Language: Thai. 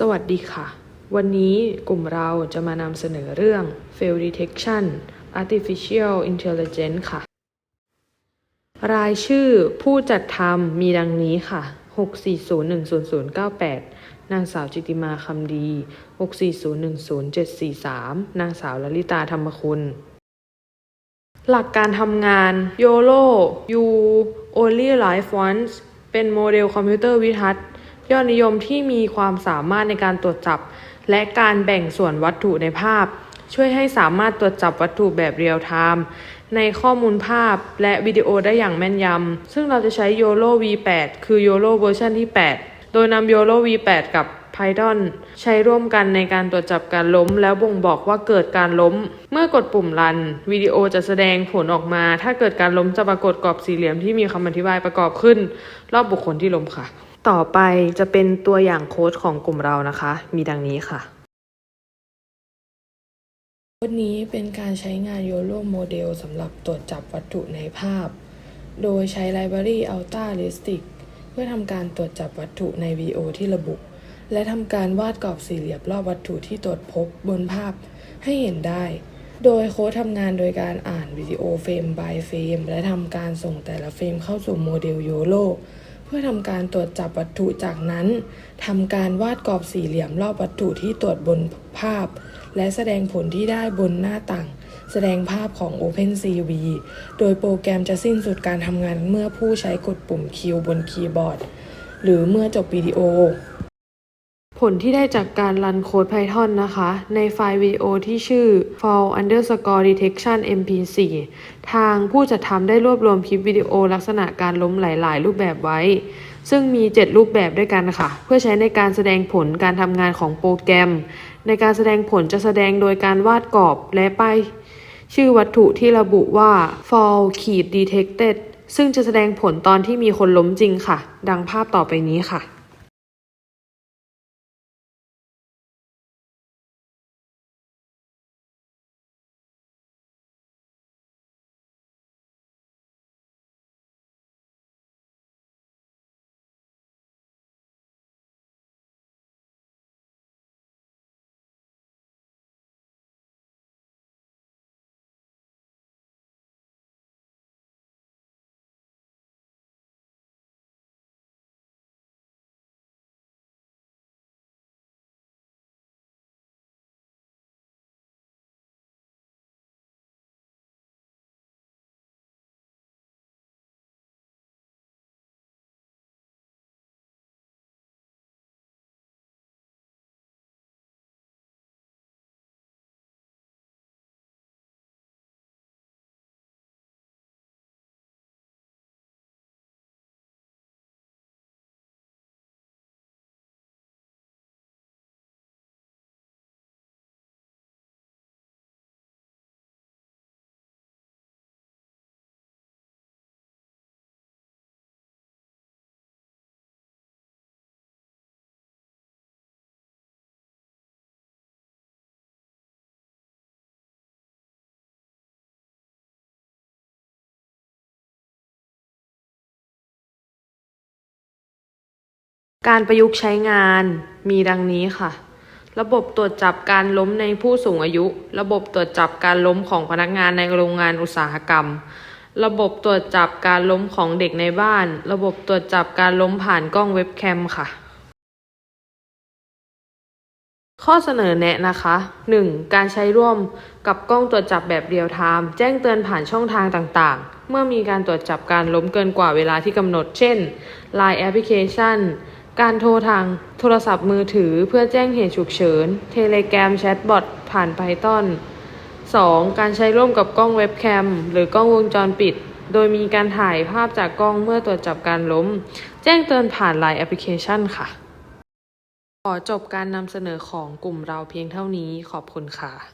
สวัสดีค่ะ วันนี้กลุ่มเราจะมานำเสนอเรื่อง Fail Detection Artificial Intelligence ค่ะ รายชื่อผู้จัดทำมีดังนี้ค่ะ 6401098 นางสาวจิติมาคำดี 640107743นางสาวลลิตาธรรมคุณ หลักการทำงาน YOLO You Only Live Once เป็นโมเดลคอมพิวเตอร์วิทัศน์ ยอดนิยมที่มีความสามารถในการตรวจจับ และการแบ่งส่วนวัตถุในภาพ ช่วยให้สามารถตรวจจับวัตถุแบบเรียลไทม์ในข้อมูลภาพและวิดีโอได้อย่างแม่นยำ ซึ่งเราจะใช้ YOLO V8 คือ YOLO เวอร์ชันที่ 8 โดยนำ YOLO V8 กับ Python ใช้ร่วมกันในการตรวจจับการล้ม แล้วบ่งบอกว่าเกิดการล้ม เมื่อกดปุ่มรันวิดีโอจะแสดงผลออกมา ถ้าเกิดการล้มจะปรากฏกรอบสี่เหลี่ยมที่มีคำอธิบายประกอบขึ้น รอบบุคคลที่ล้มค่ะ ต่อไปจะเป็นตัวอย่างโค้ดของกลุ่มเรานะคะ มีดังนี้ค่ะโค้ดนี้เป็นการใช้งาน YOLO Model สำหรับตรวจจับวัตถุในภาพ โดยใช้ Library Ultra l i s t i c เพื่อทำการตรวจจับวัตถุในวิดีโอที่ระบุ และทำการวาดกรอบสี่เหลี่ยมรอบวัตถุที่ตรวจพบบนภาพให้เห็นได้ โดยโค้ดทำงานโดยการอ่านวิดีโอเฟรม by เฟรมและทำการส่งแต่ละเฟรมเข้าสู่โมเดล YOLO เพื่อทำการตรวจจับวัตถุจากนั้นทำการวาดกรอบสี่เหลี่ยมรอบวัตถุที่ตรวจบนภาพ และแสดงผลที่ได้บนหน้าต่าง แสดงภาพของ OpenCV โดยโปรแกรมจะสิ้นสุดการทำงานเมื่อผู้ใช้กดปุ่มคิวบนคีย์บอร์ด หรือเมื่อจบวิดีโอ ลที่ได้จากการรันโค้ด Python นะคะ ในไฟล์วิดีโอที่ชื่อ fall underscore detection mp4 ทางผู้จัดทำได้รวบรวมคลิปวิดีโอลักษณะการล้มหลาย ๆ รูปแบบไว้ ซึ่งมี 7 รูปแบบด้วยกันค่ะ เพื่อใช้ในการแสดงผลการทำงานของโปรแกรม ในการแสดงผลจะแสดงโดยการวาดกรอบและป้ายชื่อวัตถุที่ระบุว่า fall ขีด detected ซึ่งจะแสดงผลตอนที่มีคนล้มจริงค่ะ ดังภาพต่อไปนี้ค่ะ การประยุกต์ใช้งานมีดังนี้ค่ะ ระบบตรวจจับการล้มในผู้สูงอายุ ระบบตรวจจับการล้มของพนักงานในโรงงานอุตสาหกรรม ระบบตรวจจับการล้มของเด็กในบ้าน ระบบตรวจจับการล้มผ่านกล้องเว็บแคมค่ะ ข้อเสนอแนะนะคะ 1. การใช้ร่วมกับกล้องตรวจจับแบบเรียลไทม์แจ้งเตือนผ่านช่องทางต่างๆ เมื่อมีการตรวจจับการล้มเกินกว่าเวลาที่กำหนด เช่น Line Application การโทรทางโทรศัพท์มือถือเพื่อแจ้งเหตุฉุกเฉิน Telegram Chatbot ผ่าน Python 2. การใช้ร่วมกับกล้องเว็บแคม หรือกล้องวงจรปิด โดยมีการถ่ายภาพจากกล้องเมื่อตรวจจับการล้ม แจ้งเตือนผ่าน Line Application ค่ะ ขอจบการนำเสนอของกลุ่มเราเพียงเท่านี้ขอบคุณค่ะ